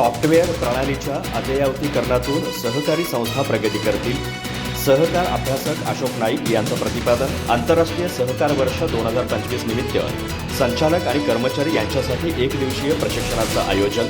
Software प्रणालीच्या अद्ययावतीकरणातून सहकारी संस्था प्रगती करतील. सहकार अभ्यासक अशोक नाईक यांचं प्रतिपादन आंतरराष्ट्रीय सहकार वर्ष दोन हजार पंचवीस निमित्त. संचालक आणि कर्मचारी यांच्यासाठी एक दिवसीय प्रशिक्षणाचं आयोजन.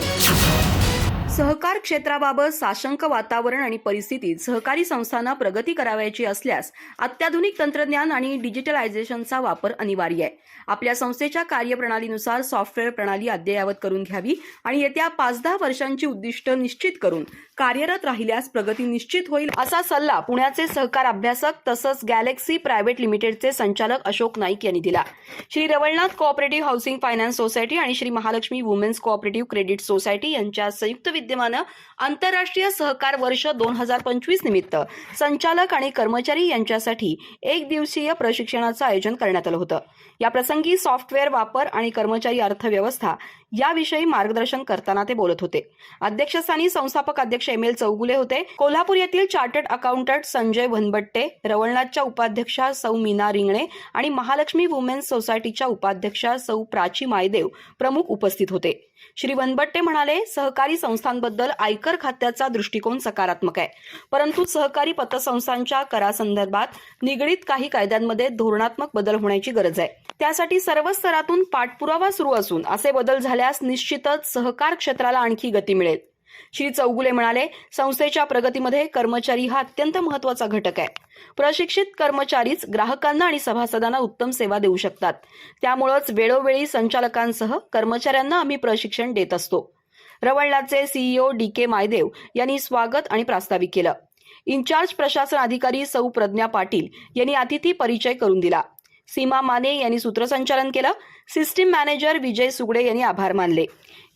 सहकार क्षेत्राबाबत साशंक वातावरण आणि परिस्थितीत सहकारी संस्थांना प्रगती करावयाची असल्यास अत्याधुनिक तंत्रज्ञान आणि डिजिटलायझेशनचा वापर अनिवार्य आहे. आपल्या संस्थेच्या कार्यप्रणालीनुसार सॉफ्टवेअर प्रणाली अद्ययावत करून घ्यावी आणि येत्या पाच दहा वर्षांची उद्दिष्ट निश्चित करून कार्यरत राहिल्यास प्रगती निश्चित होईल असा सल्ला पुण्याचे सहकार अभ्यासक तसंच गॅलेक्सी प्रायव्हेट लिमिटेडचे संचालक अशोक नाईक यांनी दिला. Shri Ravalnath cooperative housing finance society आणि Shri Mahalakshmi women's cooperative credit society यांच्या संयुक्त विद्यमानं आंतरराष्ट्रीय सहकार वर्ष दोन हजार पंचवीस निमित्त संचालक आणि कर्मचारी यांच्यासाठी एक दिवसीय प्रशिक्षणाचं आयोजन करण्यात आलं होतं. याप्रसंगी सॉफ्टवेअर वापर आणि कर्मचारी अर्थव्यवस्था याविषयी मार्गदर्शन करताना ते बोलत होते. अध्यक्षस्थानी संस्थापक अध्यक्ष एम एल चौगुले होते. कोल्हापूर येथील चार्टर्ड अकाउंटंट संजय भनबट्टे रवळनाथच्या उपाध्यक्षा सौ मीना रिंगणे आणि महालक्ष्मी वुमेन्स सोसायटीच्या उपाध्यक्षा सौ प्राची मायदेव प्रमुख उपस्थित होते. श्री वनबट्टे म्हणाले सहकारी संस्था पतसंस्थांबद्दल आयकर खात्याचा दृष्टिकोन सकारात्मक आहे. परंतु सहकारी पतसंस्थांच्या करासंदर्भात निगडीत काही कायद्यांमध्ये धोरणात्मक बदल होण्याची गरज आहे. त्यासाठी सर्व स्तरातून पाठपुरावा सुरू असून असे बदल झाल्यास निश्चितच सहकार क्षेत्राला आणखी गती मिळेल. श्री चौगुले म्हणाले संस्थेच्या प्रगतीमध्ये कर्मचारी हा अत्यंत महत्त्वाचा घटक आहे. प्रशिक्षित कर्मचारीच ग्राहकांना आणि सभासदांना उत्तम सेवा देऊ शकतात. त्यामुळंच वेळोवेळी संचालकांसह कर्मचाऱ्यांना आम्ही प्रशिक्षण देत असतो. रवळनाथचे सीईओ डी के मायदेव यांनी स्वागत आणि प्रास्ताविक केलं. इन्चार्ज प्रशासन अधिकारी सौ प्रज्ञा पाटील यांनी अतिथी परिचय करून दिला. सीमा माने यांनी सूत्रसंचालन केलं. सिस्टीम मॅनेजर विजय सुगडे यांनी आभार मानले.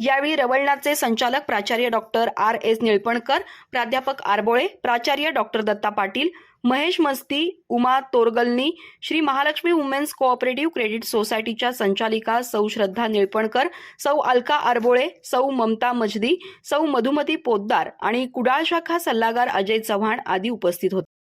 यावेळी रवळनाथचे संचालक प्राचार्य डॉक्टर आर एस निळपणकर प्राध्यापक आरबोळे प्राचार्य doctor Datta Patil Mahesh Masti Uma तोरगलनी Shri Mahalakshmi women's cooperative credit सोसायटीच्या संचालिका सौ श्रद्धा निळपणकर सौ अलका आरबोळे सौ ममता मजदी सौ मधुमती पोद्दार आणि कुडाळ शाखा सल्लागार अजय चव्हाण आदी उपस्थित होते.